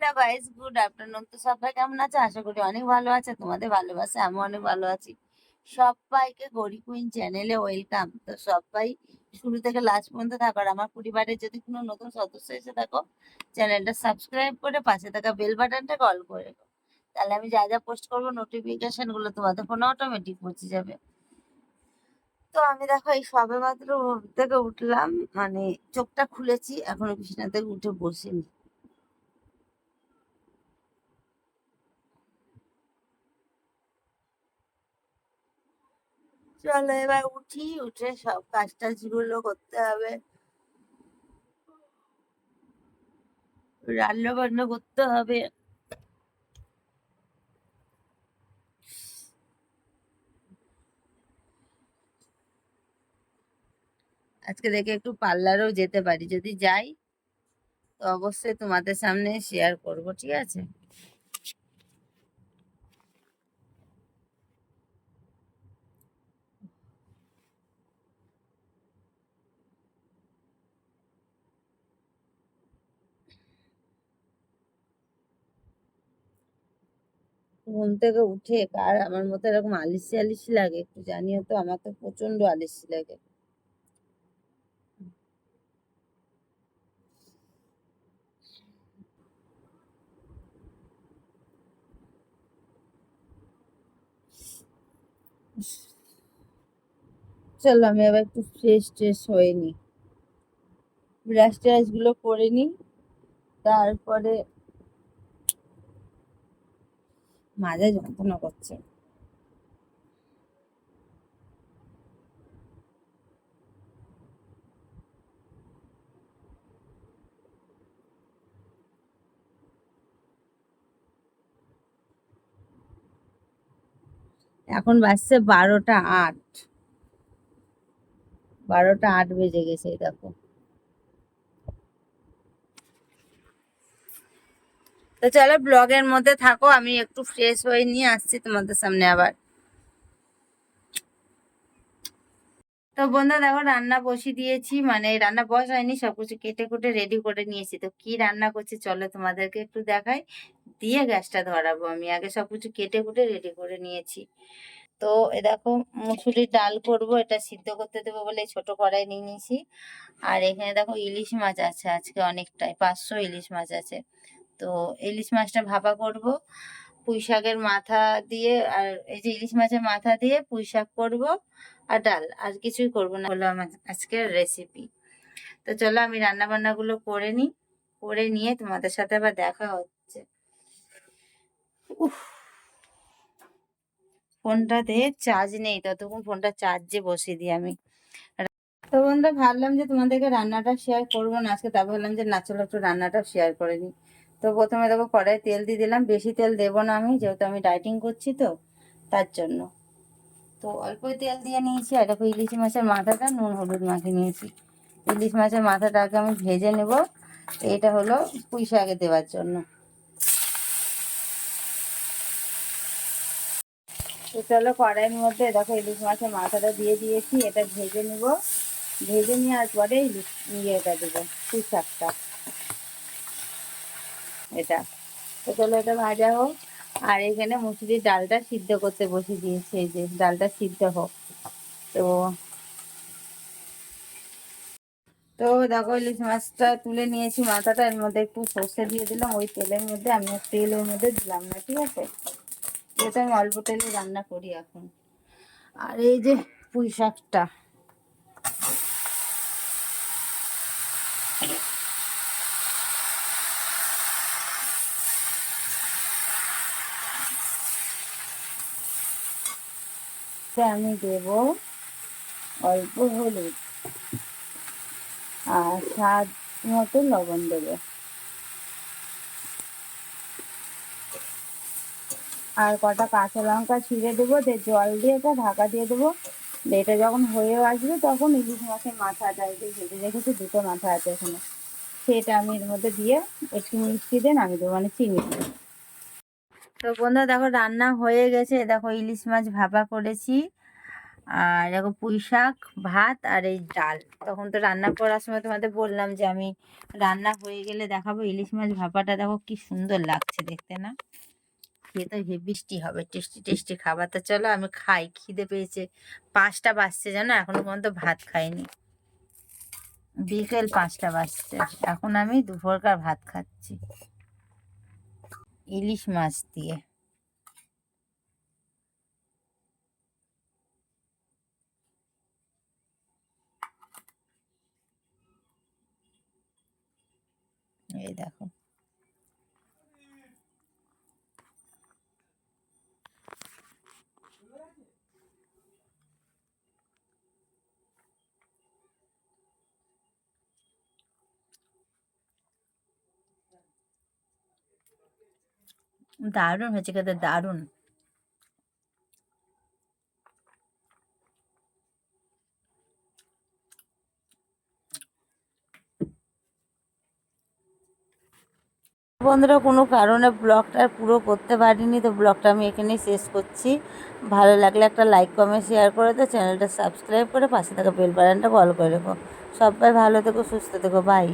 Hello guys good afternoon তো সবাই কেমন আছে? আশা করি অনেক ভালো আছে। তোমাদের ভালোবাসে আমি অনেক ভালো আছি। সবাইকে গরি কুইন চ্যানেলে ওয়েলকাম তো সবাই শুরু থেকে লাস্ট পর্যন্ত থাকো। আর আমার পরিবারে যদি কোনো নতুন সদস্য এসে থাকো চ্যানেলটা সাবস্ক্রাইব করে পাশে থাকা বেল বাটনটা কল করে তাহলে আমি যা যা পোস্ট করব নোটিফিকেশনগুলো তোমাদের ফোনে অটোমেটিক পৌঁছে যাবে। তো আমি দেখো, এই সবে মাত্র থেকে উঠলাম। মানে চোখটা খুলেছি, এখনও বিছানা থেকে উঠে বসিনি। চলো এবার উঠি, উঠে সব কাজ টাজগুলো করতে হবে। রান্না বান্না করতে হবে। আজকে দেখে একটু পার্লারও যেতে পারি, যদি যাই তো অবশ্যই তোমাদের সামনে শেয়ার করব, ঠিক আছে? ঘুম থেকে উঠে কার আমার মতো এরকম আলিসি আলিসি লাগে, একটু জানিও তো, আমার তো প্রচণ্ড আলিসি লাগে। চলো আমি আবার একটু ফ্রেশ ট্রেশ হয়ে নি ব্রাশ ট্রাশগুলো করে নি তারপরে মাজা যন্ত্রণা করছে। এখন বাজছে বারোটা আট। বারোটা আট বেজে গেছে দেখো। চলো ব্লগের মধ্যে থাকো, আমি একটু ফ্রেশ হয়ে নিয়ে আসছি তোমাদের সামনে আবার। তো বন্ধু, দেখো, রান্না বসিয়ে দিয়েছি মানে রান্না বসায়নি সবকিছু কেটে কুটে রেডি করে নিয়েছি। তো কি রান্না করছি চলো তোমাদেরকে একটু দেখাই। দিয়ে গ্যাসটা ধরাবো আমি, আগে সবকিছু কেটে কুটে রেডি করে নিয়েছি। তো এ দেখো, মুসুরির ডাল করব, এটা সিদ্ধ করতে দেবো বলে ছোট কড়াই নিয়ে নিয়েছি। আর এখানে দেখো, ইলিশ মাছ আছে আজকে অনেকটাই, পাঁচশো ইলিশ মাছ আছে। তো ইলিশ মাছটা ভাপা করব, পুঁই শাকের মাথা দিয়ে, আর এই যে ইলিশ মাছের মাথা দিয়ে পুঁই শাক করব আর ডাল, আর কিছুই করব না। হলো আমার আজকের রেসিপি তো চলো আমি রান্না বান্নাগুলো করে নিই করে নিয়ে তোমাদের সাথে আবার দেখা হচ্ছে। উফ ফোনটাতে চার্জ নেই, ততক্ষণ ফোনটা চার্জে বসিয়ে দিই আমি। তো বন্ধুরা ভাবলাম যে তোমাদেরকে রান্নাটা শেয়ার করব না, আজকে তা ভাবলাম যে না, চলো একটু রান্নাটা শেয়ার করে নিই তো প্রথমে দেখো কড়াই তেল দিয়ে দিলাম। বেশি তেল দেবো না আমি, যেহেতু আমি ডাইটিং করছি তো, তার জন্য। তো অল্পই তেল দিয়ে নিয়েছি। আর দেখো ইলিশ মাছের মাথাটা, নুন হলুদ মাখিয়ে নিয়েছি। ইলিশ মাছের মাথাটা আগে আমি ভেজে নেব। এটা হলো পুঁই শাকে দেওয়ার জন্য। চলো কড়াইয়ের মধ্যে দেখো ইলিশ মাছের মাথাটা দিয়ে দিয়েছি। এটা ভেজে নেব। ভেজে নেওয়ার পরে ইলিশ ইয়েটা দেবো, পুঁই শাকটা। এটা। তো চলো এটা ভাজা হোক। আর এখানে মুসুরির ডালটা সিদ্ধ করতে বসে দিয়েছি যে ডালটা সিদ্ধ হোক। তো তো দেখো ইলিশ মাছটা তুলে নিয়েছি, মাথাটা এর মধ্যে একটু সর্ষে দিয়ে দিলাম, ওই তেলের মধ্যে আমি তেল ওর মধ্যে দিলাম না, ঠিক আছে? এটা আমি অল্প তেলে রান্না করি এখন। আর এই যে পুঁই শাকটা আমি দেব অল্প হলুদ। আর স্বাদ মতো লবণ দেবো। আর কটা কাঁচা লঙ্কা ছিঁড়ে দেবো দিয়ে জল দিয়ে এটা ঢাকা দিয়ে দেবো। এটা যখন হয়ে আসবে তখন ইলিশ মাছের মাথাটা এই যে ভেজে রেখেছি দুটো মাথা আছে এখানে। সেটা আমি এর মধ্যে দিয়ে একটু মিষ্টি দিয়ে নামিয়ে দেবো মানে চিনি দিয়ে। তো বন্ধুরা দেখো রান্না হয়ে গেছে। দেখো ইলিশ মাছ ভাপা করেছি। আর দেখো পুঁই শাক, ভাত আর এই ডাল। তখন তো রান্না করার সময় তোমাদের বললাম যে আমি রান্না হয়ে গেলে দেখাবো ইলিশ মাছ ভাপাটা। দেখো কি সুন্দর লাগছে দেখতে না? খেয়ে তো হেবিষ্টি হবে। টেস্টি টেস্টি খাবার। তো চলো আমি খাই। খিদে পেয়েছে। পাঁচটা বাজছে জানো? এখনও পর্যন্ত ভাত খাইনি। বিকেল পাঁচটা বাজছে। এখন আমি দুপুরকার ভাত খাচ্ছি। ইলিশ মাছ দিয়ে। এই দেখো। দারুণ হয়েছে খেতে, দারুণ। বন্ধুরা, কোনো কারণে ব্লগটা পুরো করতে পারিনি, তো ব্লগটা আমি এখানেই শেষ করছি। ভালো লাগলে একটা লাইক কমেন্ট শেয়ার করে তো চ্যানেলটা সাবস্ক্রাইব করে পাশে থাকা বেল বাটনটা কল করে রেখো। সবাই ভালো থেকো, সুস্থ থেকো বাই